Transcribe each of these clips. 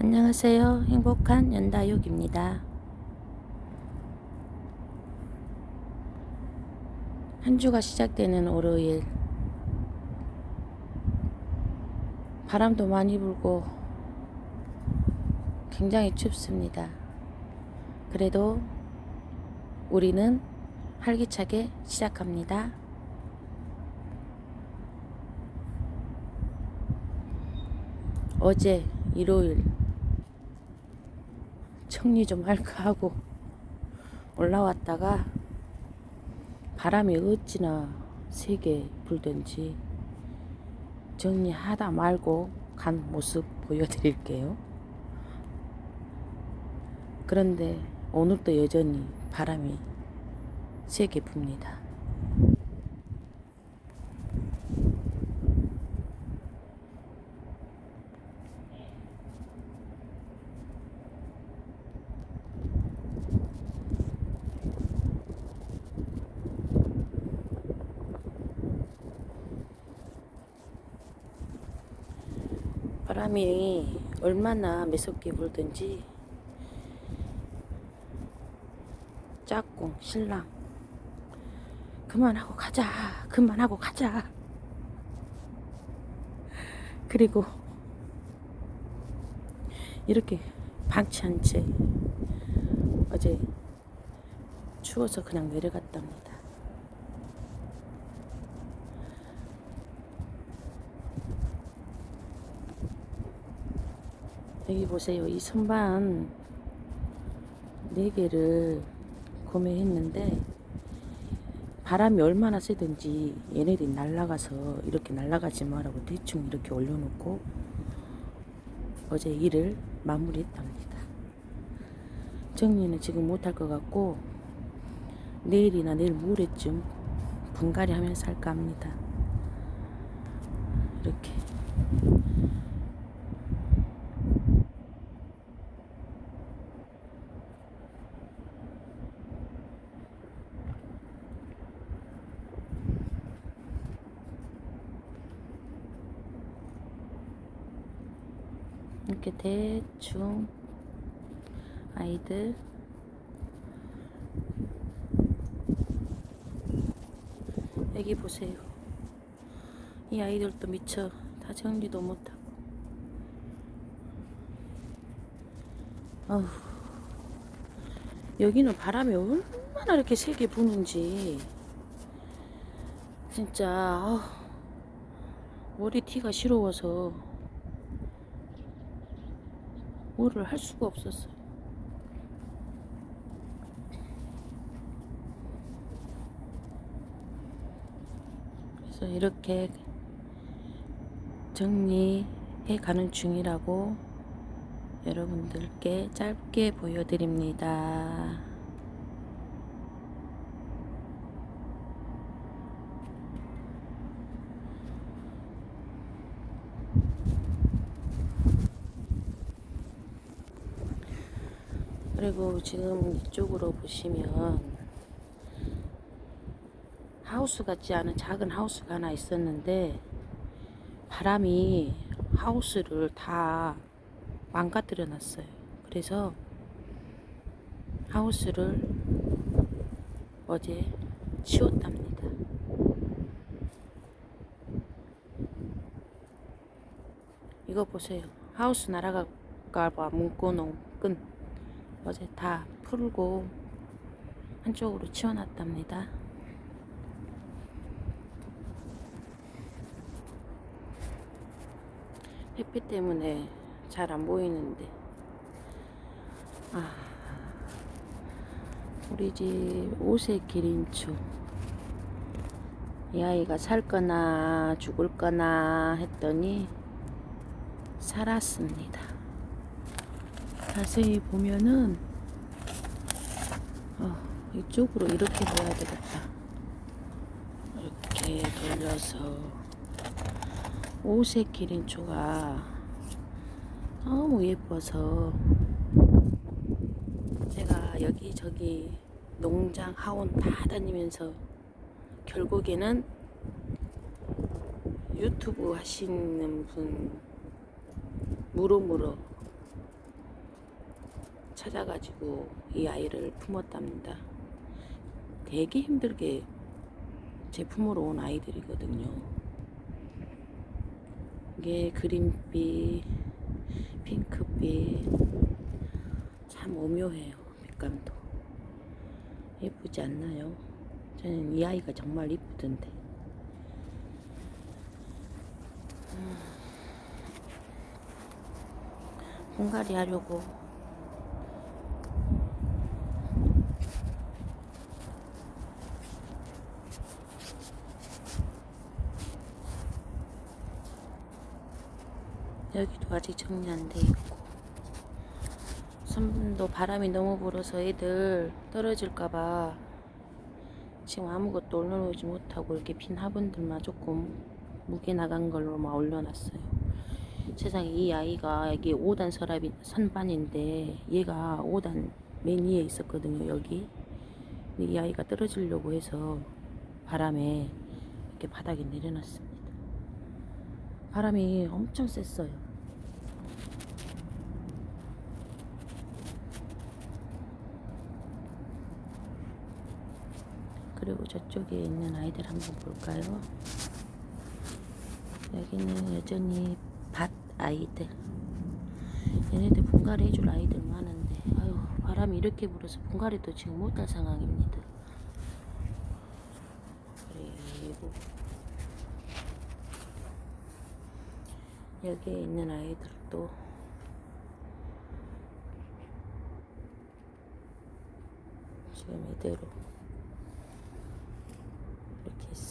안녕하세요. 행복한 연다육입니다. 한 주가 시작되는 월요일. 바람도 많이 불고 굉장히 춥습니다. 그래도 우리는 활기차게 시작합니다. 어제 일요일 정리 좀 할까 하고 올라왔다가 바람이 어찌나 세게 불던지 정리하다 말고 간 모습 보여드릴게요. 그런데 오늘도 여전히 바람이 세게 붑니다. 바람이 얼마나 매섭게 불든지. 짝꿍 신랑. 그만하고 가자 그만하고 가자. 그리고 이렇게 방치한 채 어제 추워서 그냥 내려갔답니다. 여기 보세요. 이 선반 네 개를 구매했는데 바람이 얼마나 세든지 얘네들이 날아가서 이렇게 날아가지 말라고 대충 이렇게 올려놓고 어제 일을 마무리했답니다. 정리는 지금 못할 것 같고 내일이나 내일 모레쯤 분갈이 하면서 할까 합니다. 이렇게 이렇게 대충 아이들 여기 보세요. 이 아이들도 미쳐 다 정리도 못하고. 어후. 여기는 바람이 얼마나 이렇게 세게 부는지 진짜 아우, 머리 티가 시려워서 뭐를 할 수가 없었어요. 그래서 이렇게 정리해 가는 중이라고 여러분들께 짧게 보여드립니다. 그리고 지금 이쪽으로 보시면 하우스 같지 않은 작은 하우스가 하나 있었는데 바람이 하우스를 다 망가뜨려 놨어요. 그래서 하우스를 어제 치웠답니다. 이거 보세요. 하우스 날아갈까봐 묶어놓은 끈 어제 다 풀고 한쪽으로 치워놨답니다. 햇빛 때문에 잘 안 보이는데 아 우리 집 오색 기린초 이 아이가 살거나 죽을거나 했더니 살았습니다. 자세히 보면은 어, 이쪽으로 이렇게 해야 되겠다. 이렇게 돌려서 오색 기린초가 너무 예뻐서 제가 여기저기 농장 하원 다 다니면서 결국에는 유튜브 하시는 분 물어물어 찾아가지고 이 아이를 품었답니다. 되게 힘들게 제품으로 온 아이들이거든요. 이게 그린빛, 핑크빛, 참 오묘해요. 빛감도. 예쁘지 않나요? 저는 이 아이가 정말 이쁘던데. 분갈이 하려고 여기도 아직 정리 안돼 있고. 선분도 바람이 너무 불어서 애들 떨어질까봐 지금 아무것도 올려놓지 못하고 이렇게 빈 화분들만 조금 무게 나간 걸로만 올려놨어요. 세상에 이 아이가 여기 5단 서랍이 선반인데 얘가 5단 맨 위에 있었거든요 여기. 이 아이가 떨어지려고 해서 바람에 이렇게 바닥에 내려놨습니다. 바람이 엄청 셌어요 그리고 저쪽에 있는 아이들 한번 볼까요? 여기는 여전히 밭 아이들. 얘네들 분갈이 해줄 아이들 많은데, 아유, 바람이 이렇게 불어서 분갈이도 지금 못할 상황입니다. 그리고, 여기에 있는 아이들도 지금 이대로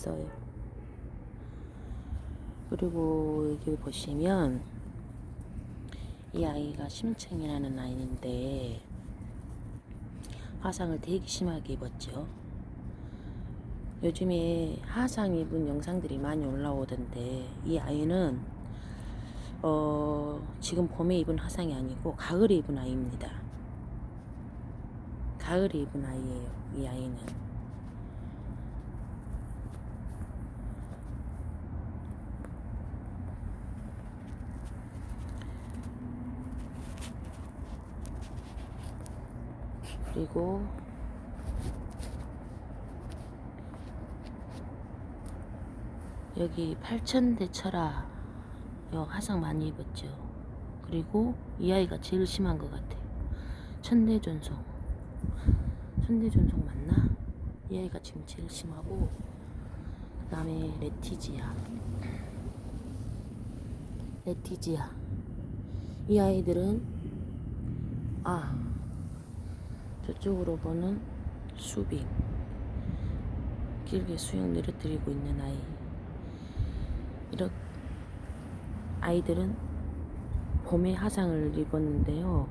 있어요. 그리고 여기 보시면 이 아이가 심층이라는 아이인데 화상을 되게 심하게 입었죠. 요즘에 하상 입은 영상들이 많이 올라오던데 이 아이는 어 지금 봄에 입은 화상이 아니고 가을에 입은 아이입니다. 가을에 입은 아이예요. 이 아이는. 그리고 여기 팔천대철아 요 화상 많이 입었죠. 그리고 이 아이가 제일 심한 것 같아요. 천내전송. 천내전송 맞나? 이 아이가 지금 제일 심하고 그 다음에 레티지아. 레티지아. 이 아이들은 아 저쪽으로 보는 수빙 길게 수영 내려뜨리고 있는 아이. 이렇게 아이들은 봄에 화상을 입었는데요.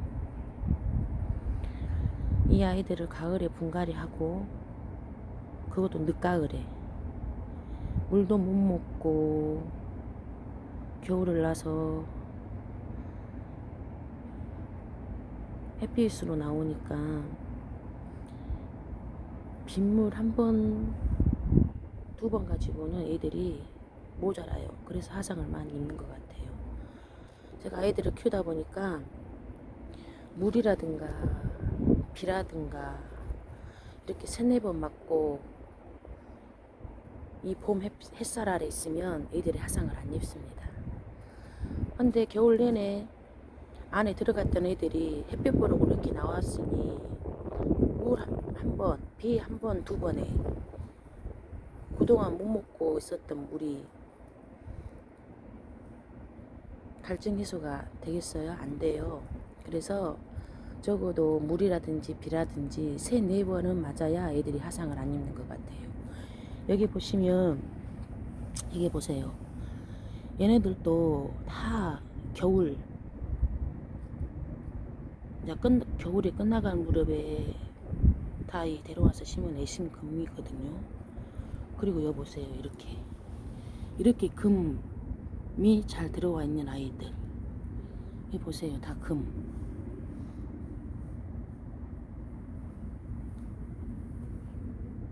이 아이들을 가을에 분갈이 하고 그것도 늦가을에 물도 못 먹고 겨울을 나서 햇빛으로 나오니까 빗물 한 번, 두 번 가지고는 애들이 모자라요. 그래서 화상을 많이 입는 것 같아요. 제가 아이들을 키우다 보니까 물이라든가 비라든가 이렇게 세네 번 맞고 이 봄 햇살 아래 있으면 애들이 화상을 안 입습니다. 근데 겨울 내내 안에 들어갔던 애들이 햇빛 보러 이렇게 나왔으니 물 한 번, 비 한 번, 두 번에 그동안 못 먹고 있었던 물이 갈증 해소가 되겠어요? 안 돼요. 그래서 적어도 물이라든지 비라든지 세 네 번은 맞아야 애들이 화상을 안 입는 것 같아요. 여기 보시면 이게 보세요. 얘네들도 다 겨울 이제 끝, 겨울이 끝나간 무렵에 다이 데려와서 심은 애심 금이거든요. 그리고 여기 보세요. 이렇게 이렇게 금이 잘 들어와 있는 아이들. 이 보세요. 다 금.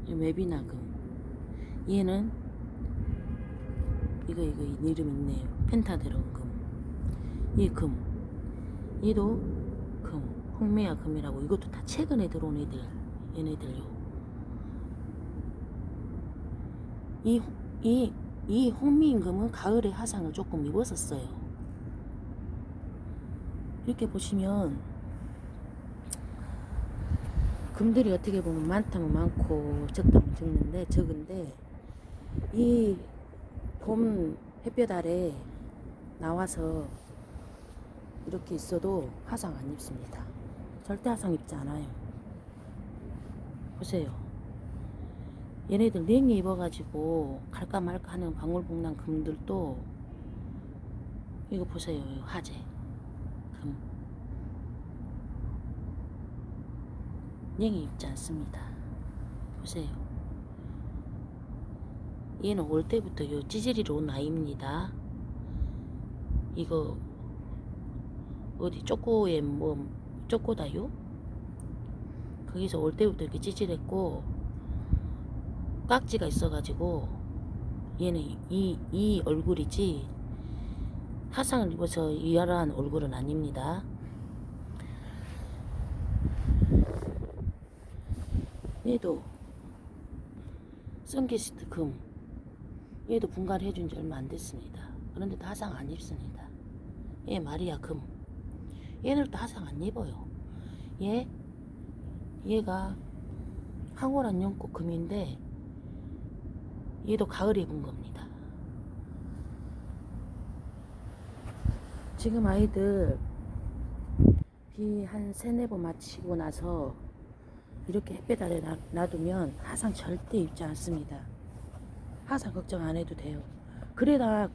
이 웨비나금. 얘는 이거 이거 이름 있네요. 펜타 들어온 금. 이 금. 얘도 금. 홍매야 금이라고 이것도 다 최근에 들어온 애들 얘네들요 이, 이, 이 홍미임금은 가을에 화상을 조금 입었었어요 이렇게 보시면 금들이 어떻게 보면 많다면 많고 적다면 적는데 적은데 이 봄 햇볕 아래 나와서 이렇게 있어도 화상 안 입습니다. 절대 화상 입지 않아요. 보세요. 얘네들 냉이 입어가지고 갈까 말까 하는 방울복랑 금들도 이거 보세요. 이거 화재 금 냉이 입지 않습니다. 보세요. 얘는 올 때부터 요 찌질이로 온 아이입니다. 이거 어디 쪼꼬에 뭐 쪼꼬다요? 거기서 올 때부터 이렇게 찌질했고 깍지가 있어가지고 얘는 이, 이 얼굴이지 화상을 입어서 이하한 얼굴은 아닙니다. 얘도 선기스트 금 얘도 분갈이 해준 지 얼마 안 됐습니다. 그런데도 화상 안 입습니다. 얘 마리아 금 얘들도 화상 안 입어요. 얘 얘가 황홀한 연꽃 금인데 얘도 가을에 입은 겁니다. 지금 아이들 비한 세네 번 맞히고 나서 이렇게 햇볕 아래 놔- 놔두면 화상 절대 입지 않습니다. 화상 걱정 안 해도 돼요. 그래다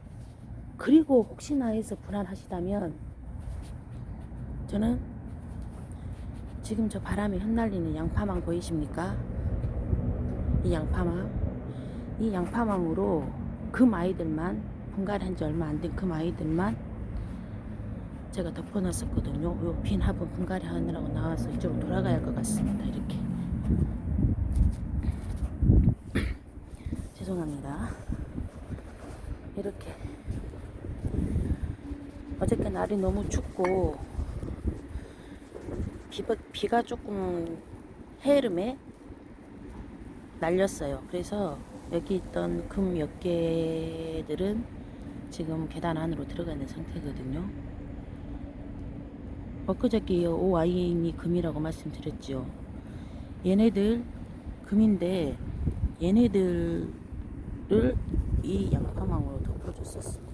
그리고 혹시나 해서 불안하시다면 저는 지금 저 바람에 흩날리는 양파망 보이십니까? 이 양파망 이 양파망으로 금 아이들만 분갈이 지 얼마 안 된 금 아이들만 제가 덮어놨었거든요. 요 빈 화분 분갈이 하느라고 나와서 이쪽으로 돌아가야 할 것 같습니다. 이렇게 죄송합니다. 이렇게 어저께 날이 너무 춥고 비가, 비가 조금 해름에 날렸어요. 그래서 여기 있던 금 몇 개들은 지금 계단 안으로 들어가 있는 상태거든요. 엊그저께 오아이인이 금이라고 말씀드렸죠. 얘네들 금인데 얘네들을 이 양파망으로 덮어줬었습니다.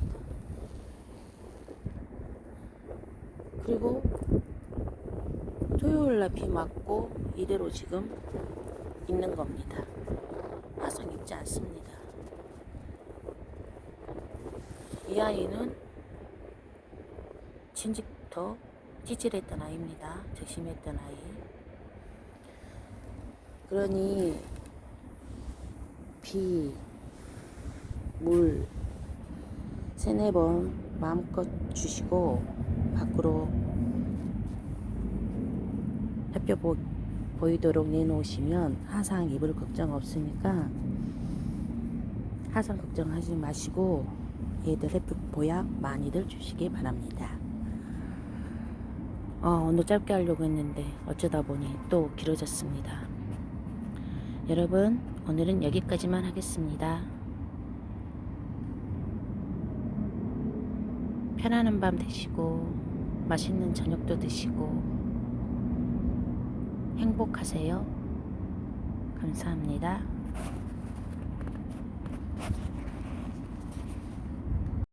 그리고 토요일날 비 맞고 이대로 지금 있는 겁니다. 화상 입지 않습니다. 이 아이는 진직부터 찌질했던 아이입니다. 적심했던 아이. 그러니 비, 물 세네 번 마음껏 주시고 밖으로 햇볕 보, 보이도록 내놓으시면 화상 입을 걱정 없으니까 화상 걱정하지 마시고 얘들 햇볕 보약 많이들 주시기 바랍니다. 어, 오늘 짧게 하려고 했는데 어쩌다 보니 또 길어졌습니다. 여러분, 오늘은 여기까지만 하겠습니다. 편안한 밤 되시고, 맛있는 저녁도 드시고, 행복하세요. 감사합니다.